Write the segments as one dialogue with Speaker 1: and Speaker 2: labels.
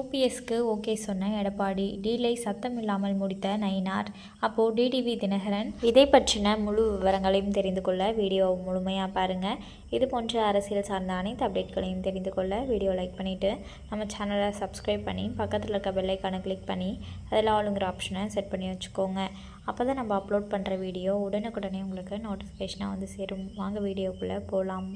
Speaker 1: ஓபிஎஸ்க்கு ஓகே சொன்ன எடப்பாடி. டீலை சத்தம் இல்லாமல் முடித்த நயினார். அப்போது டிடிவி தினகரன் இதை பற்றின முழு விவரங்களையும் தெரிந்து கொள்ள வீடியோ முழுமையாக பாருங்கள் இது போன்ற அரசியல் சார்ந்த அனைத்து அப்டேட்களையும் தெரிந்து கொள்ள வீடியோ லைக் பண்ணிவிட்டு நம்ம சேனலை சப்ஸ்கிரைப் பண்ணி பக்கத்தில் இருக்க பெல்லைக்கானை கிளிக் பண்ணி அதில் ஆளுங்கிற ஆப்ஷனை செட் பண்ணி வச்சுக்கோங்க. அப்போ தான் நம்ம அப்லோட் பண்ணுற வீடியோ உடனுக்குடனே உங்களுக்கு நோட்டிஃபிகேஷனாக வந்து சேரும். வாங்க வீடியோக்குள்ளே போகலாம்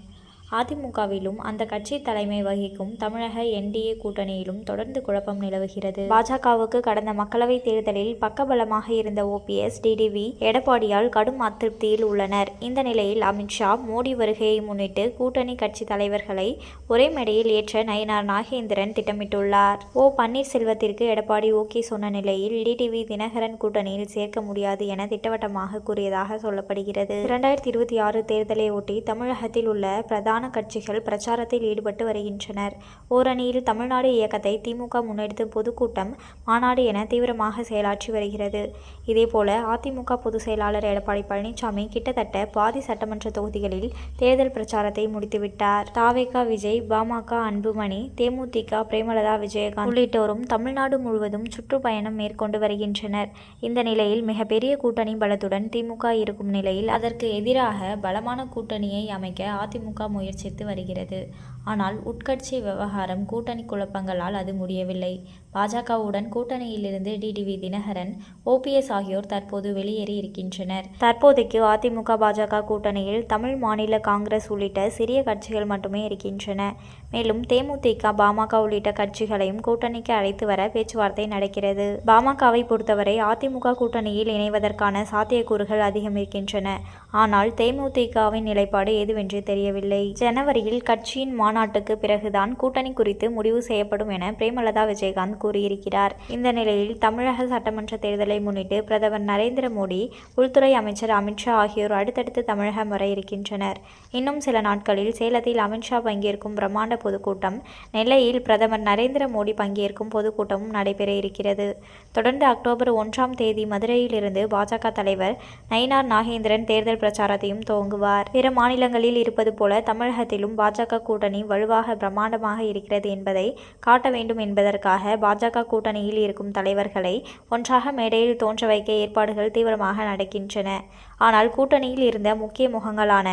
Speaker 1: அதிமுகவிலும் அந்த கட்சி தலைமை வகிக்கும் தமிழக என்டிஏ கூட்டணியிலும் தொடர்ந்து குழப்பம் நிலவுகிறது. பாஜகவுக்கு கடந்த மக்களவைத் தேர்தலில் பக்கபலமாக இருந்த ஓபிஎஸ் டிடிவி எடப்பாடியால் கடும் அதிருப்தியில் உள்ளனர். இந்த நிலையில் அமித்ஷா மோடி வருகையை முன்னிட்டு கூட்டணி கட்சி தலைவர்களை ஒரே மேடையில் ஏற்ற நயினார் நாகேந்திரன் திட்டமிட்டுள்ளார். ஓ பன்னீர்செல்வத்திற்கு எடப்பாடி ஓகே சொன்ன நிலையில் டிடிவி தினகரன் கூட்டணியில் சேர்க்க முடியாது என திட்டவட்டமாக கூறியதாக சொல்லப்படுகிறது. இரண்டாயிரத்தி இருபத்தி ஆறு தேர்தலை ஒட்டி தமிழகத்தில் உள்ள பிரதான கட்சிகள் பிரச்சாரத்தில் ஈடுபட்டு வருகின்றனர். ஓரணியில் தமிழ்நாடு இயக்கத்தை திமுக முன்னெடுத்து பொதுக்கூட்டம் மாநாடு என தீவிரமாக செயலாற்றி வருகிறது. இதேபோல அதிமுக பொதுச் செயலாளர் எடப்பாடி பழனிசாமி கிட்டத்தட்ட பாதி சட்டமன்ற தொகுதிகளில் தேர்தல் பிரச்சாரத்தை முடித்துவிட்டார். தாவேகா விஜய் பாமக அன்புமணி தேமுதிக பிரேமலதா விஜயகாந்த் உள்ளிட்டோரும் தமிழ்நாடு முழுவதும் சுற்றுப்பயணம் மேற்கொண்டு வருகின்றனர். இந்த நிலையில் மிகப்பெரிய கூட்டணி பலத்துடன் திமுக இருக்கும் நிலையில் அதற்கு எதிராக பலமான கூட்டணியை அமைக்க அதிமுக முயற்சித்து வருகிறது. ஆனால் உட்கட்சி விவகாரம் கூட்டணி குழப்பங்களால் அது முடியவில்லை. பாஜகவுடன் கூட்டணியிலிருந்து டிடிவி தினகரன் ஓபிஎஸ் ஆகியோர் தற்போது வெளியேறி இருக்கின்றனர். தற்போதைக்கு அதிமுக பாஜக கூட்டணியில் தமிழ் மாநில காங்கிரஸ் உள்ளிட்ட சிறிய கட்சிகள் மட்டுமே இருக்கின்றன. மேலும் தேமுதிக பாமக உள்ளிட்ட கட்சிகளையும் கூட்டணிக்கு அழைத்து வர பேச்சுவார்த்தை நடக்கிறது. பாமகவை பொறுத்தவரை அதிமுக கூட்டணியில் இணைவதற்கான சாத்தியக்கூறுகள் அதிகம் இருக்கின்றன. ஆனால் தேமுதிகவின் நிலைப்பாடு எதுவென்று தெரியவில்லை. ஜனவரியில் கட்சியின் மாநாட்டுக்கு பிறகுதான் கூட்டணி குறித்து முடிவு செய்யப்படும் என பிரேமலதா விஜயகாந்த் கூறியிருக்கிறார். இந்த நிலையில் தமிழக சட்டமன்ற தேர்தலை முன்னிட்டு பிரதமர் நரேந்திர மோடி உள்துறை அமைச்சர் அமித்ஷா ஆகியோர் அடுத்தடுத்து தமிழகம் வர இருக்கின்றனர். இன்னும் சில நாட்களில் சேலத்தில் அமித்ஷா பங்கேற்கும் பிரம்மாண்ட பொதுக்கூட்டம் நெல்லையில் பிரதமர் நரேந்திர மோடி பங்கேற்கும் பொதுக்கூட்டமும் நடைபெற இருக்கிறது. தொடர்ந்து அக்டோபர் ஒன்றாம் தேதி மதுரையிலிருந்து பாஜக தலைவர் நயினார் நாகேந்திரன் தேர்தல் பிரச்சாரத்தையும் துவங்குவார். பிற மாநிலங்களில் இருப்பது போல தமிழகத்திலும் பாஜக கூட்டணி வலுவாக பிரம்மாண்டமாக இருக்கிறது என்பதை காட்ட வேண்டும் என்பதற்காக பாஜக கூட்டணியில் இருக்கும் தலைவர்களை ஒன்றாக மேடையில் தோன்ற வைக்க ஏற்பாடுகள் தீவிரமாக நடக்கின்றன. ஆனால் கூட்டணியில் இருந்த முக்கிய முகங்களான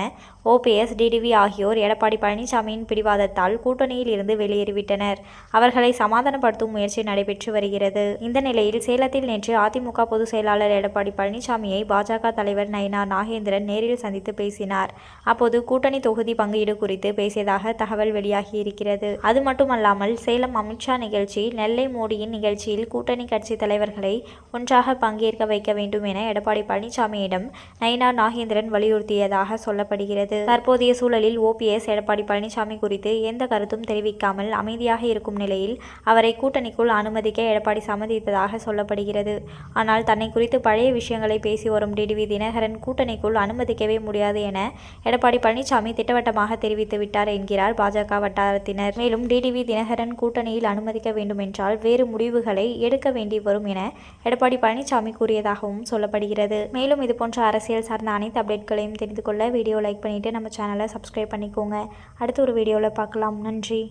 Speaker 1: ஓபிஎஸ் டிடிவி ஆகியோர் எடப்பாடி பழனிசாமியின் பிடிவாதத்தால் கூட்டணியில் இருந்து வெளியேறிவிட்டனர். அவர்களை சமாதானப்படுத்தும் முயற்சி நடைபெற்று வருகிறது. இந்த நிலையில் சேலத்தில் நேற்று அதிமுக பொதுச் செயலாளர் எடப்பாடி பழனிசாமியை பாஜக தலைவர் நயினார் நாகேந்திரன் நேரில் சந்தித்து பேசினார். அப்போது கூட்டணி தொகுதி பங்கீடு குறித்து பேசியதாக தகவல் வெளியாகி இருக்கிறது. அது மட்டுமல்லாமல் சேலம் அமித்ஷா நிகழ்ச்சி நெல்லை மோடியின் நிகழ்ச்சியில் கூட்டணி கட்சி தலைவர்களை ஒன்றாக பங்கேற்க வைக்க வேண்டும் என எடப்பாடி பழனிசாமியிடம் நயினார் நாகேந்திரன் வலியுறுத்தியதாக சொல்லப்படுகிறது. தற்போதைய சூழலில் ஓபிஎஸ் எடப்பாடி பழனிசாமி குறித்து எந்த கருத்தும் தெரிவிக்காமல் அமைதியாக இருக்கும் நிலையில் அவரை கூட்டணிக்குள் அனுமதிக்க எடப்பாடி சம்மதித்ததாக சொல்லப்படுகிறது. ஆனால் தன்னை குறித்து பழைய விஷயங்களை பேசி வரும் டிடிவி தினகரன் கூட்டணிக்குள் அனுமதிக்கவே முடியாது என எடப்பாடி பழனிசாமி திட்டவட்டமாக தெரிவித்து விட்டார் என்கிறார் பாஜக வட்டாரத்தினர். மேலும் டிடிவி தினகரன் கூட்டணியில் அனுமதிக்க வேண்டுமென்றால் வேறு முடிவுகளை எடுக்க வேண்டி வரும் என எடப்பாடி பழனிசாமி கூறியதாகவும் சொல்லப்படுகிறது. மேலும் இதுபோன்ற அரசியல் சார்ந்த அனைத்து அப்டேட்களையும் தெரிந்து கொள்ள வீடியோ லைக் பண்ணி பண்ணிவிட்டு நம்ம சேனலை சப்ஸ்கிரைப் பண்ணிக்கோங்க. அடுத்த ஒரு வீடியோவில் பார்க்கலாம். நன்றி.